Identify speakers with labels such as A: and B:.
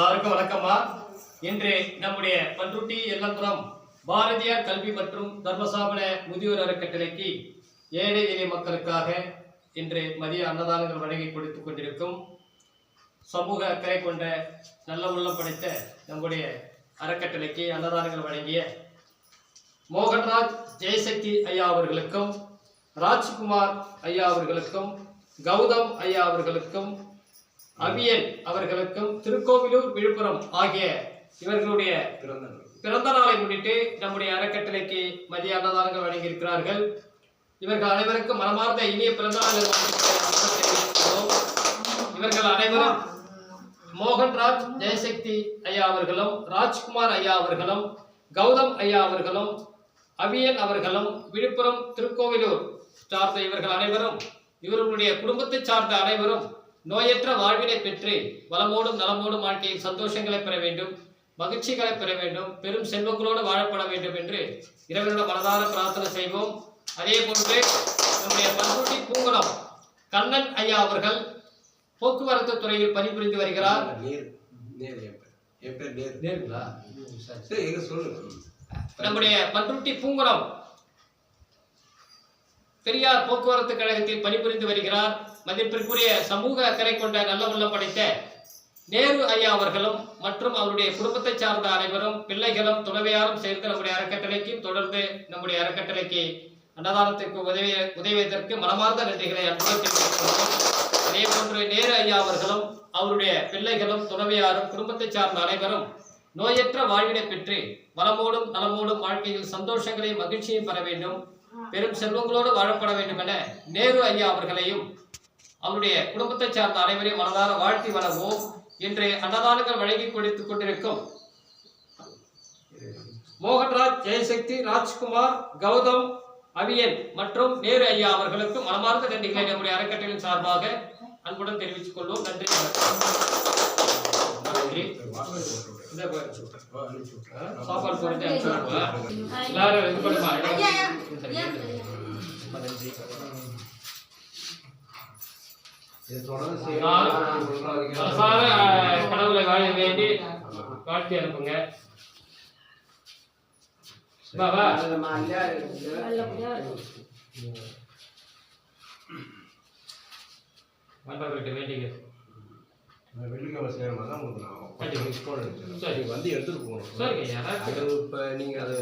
A: எல்லாருக்கும் வணக்கம்மா. இன்று நம்முடைய பன்ருட்டி எல்லப்புறம் பாரதியார் கல்வி மற்றும் தர்மசாபன முதியோர் அறக்கட்டளைக்கு ஏழை எளிய மக்களுக்காக இன்று மதிய அன்னதானங்கள் வழங்கி கொடுத்து கொண்டிருக்கும் சமூக அக்கறை கொண்ட நல்ல உள்ளம் படைத்த நம்முடைய அறக்கட்டளைக்கு அன்னதானங்கள் வழங்கிய மோகன்ராஜ் ஜெயசக்தி ஐயா அவர்களுக்கும் ராஜ்குமார் ஐயா அவர்களுக்கும் கௌதம் ஐயா அவர்களுக்கும் அவியன் அவர்களுக்கும் திருக்கோவிலூர் விழுப்புரம் ஆகிய இவர்களுடைய பிறந்த நாளை முன்னிட்டு நம்முடைய அறக்கட்டளைக்கு மதிய அன்னதானங்கள் வழங்கியிருக்கிறார்கள். இவர்கள் அனைவருக்கும் மனமார்ந்த இனிய பிறந்த நாள் இவர்கள் அனைவரும் மோகன்ராஜ் ஜெயசக்தி ஐயா அவர்களும் ராஜ்குமார் ஐயா அவர்களும் கௌதம் ஐயா அவர்களும் அவியன் அவர்களும் விழுப்புரம் திருக்கோவிலூர் சார்ந்த இவர்கள் அனைவரும் இவர்களுடைய குடும்பத்தை சார்ந்த அனைவரும் நோயற்ற வாழ்வினை பெற்று வளமோடும் நலமோடும் வாழ்க்கையில் சந்தோஷங்களை பெற வேண்டும் மகிழ்ச்சிகளை பெற வேண்டும் பெரும் செல்வங்களோடு வாழப்பட வேண்டும் என்று இறைவனோட மனதார பிரார்த்தனை செய்வோம். அதே போன்று நம்முடைய பண்ருட்டி பூங்குளம் கண்ணன் ஐயா அவர்கள் போக்குவரத்து துறையில் பணிபுரிந்து வருகிறார். நம்முடைய பண்ருட்டி பூங்குளம் பெரியார் போக்குவரத்து கழகத்தில் பணிபுரிந்து வருகிறார். மதிப்பிற்குரிய சமூக அக்கறை கொண்ட நல்ல உள்ளம் படைத்த நேரு ஐயா அவர்களும் மற்றும் அவருடைய குடும்பத்தை சார்ந்த அனைவரும் பிள்ளைகளும் துணைவையாரும் சேர்ந்து நம்முடைய அறக்கட்டளைக்கும் தொடர்ந்து நம்முடைய அறக்கட்டளைக்கு அன்னதானத்திற்கு உதவி உதவியதற்கு மனமார்ந்த நன்றிகளை அன்புடன் அதே போன்று நேரு ஐயா அவர்களும் அவருடைய பிள்ளைகளும் துணைவையாரும் குடும்பத்தை சார்ந்த அனைவரும் நோயற்ற வாழ்வினை பெற்று வளமோடும் நலமோடும் வாழ்க்கையில் சந்தோஷங்களையும் மகிழ்ச்சியும் பெற வேண்டும். பெரும் செல்வங்களோடு வாழப்பட வேண்டும் என நேரு ஐயா அவர்களையும் அவருடைய குடும்பத்தை சார்ந்த அனைவரையும் மனதார வாழ்த்தி வழங்குவோம் இன்று அன்னதானங்கள் வழங்கி கொடுத்துக் கொண்டிருக்கும் மோகன்ராஜ் ஜெயசக்தி ராஜ்குமார் கௌதம் அவியன் மற்றும் நேரு ஐயா அவர்களுக்கு மனமார்ந்த நன்றிகளை. நம்முடைய அறக்கட்டளையின் சார்பாக அன்புடன் தெரிவித்துக் கொள்வோம். நன்றி. சாப்பாடு போட்டு அனுப்பிச்சு விடுங்க. எல்லாரும் இது பண்ணுமா? கடவுளை வாழ வேண்டி வாழ்த்தி அனுப்புங்க. வேண்டிங்க
B: வெள்ளிக்கிழமை மாதிரி தான் உங்களுக்கு நான். மிஸ்
A: சரி.
B: வந்து எடுத்துட்டு போகணும்
A: சரிங்க யாராச்சும்
B: இப்போ நீங்கள் அது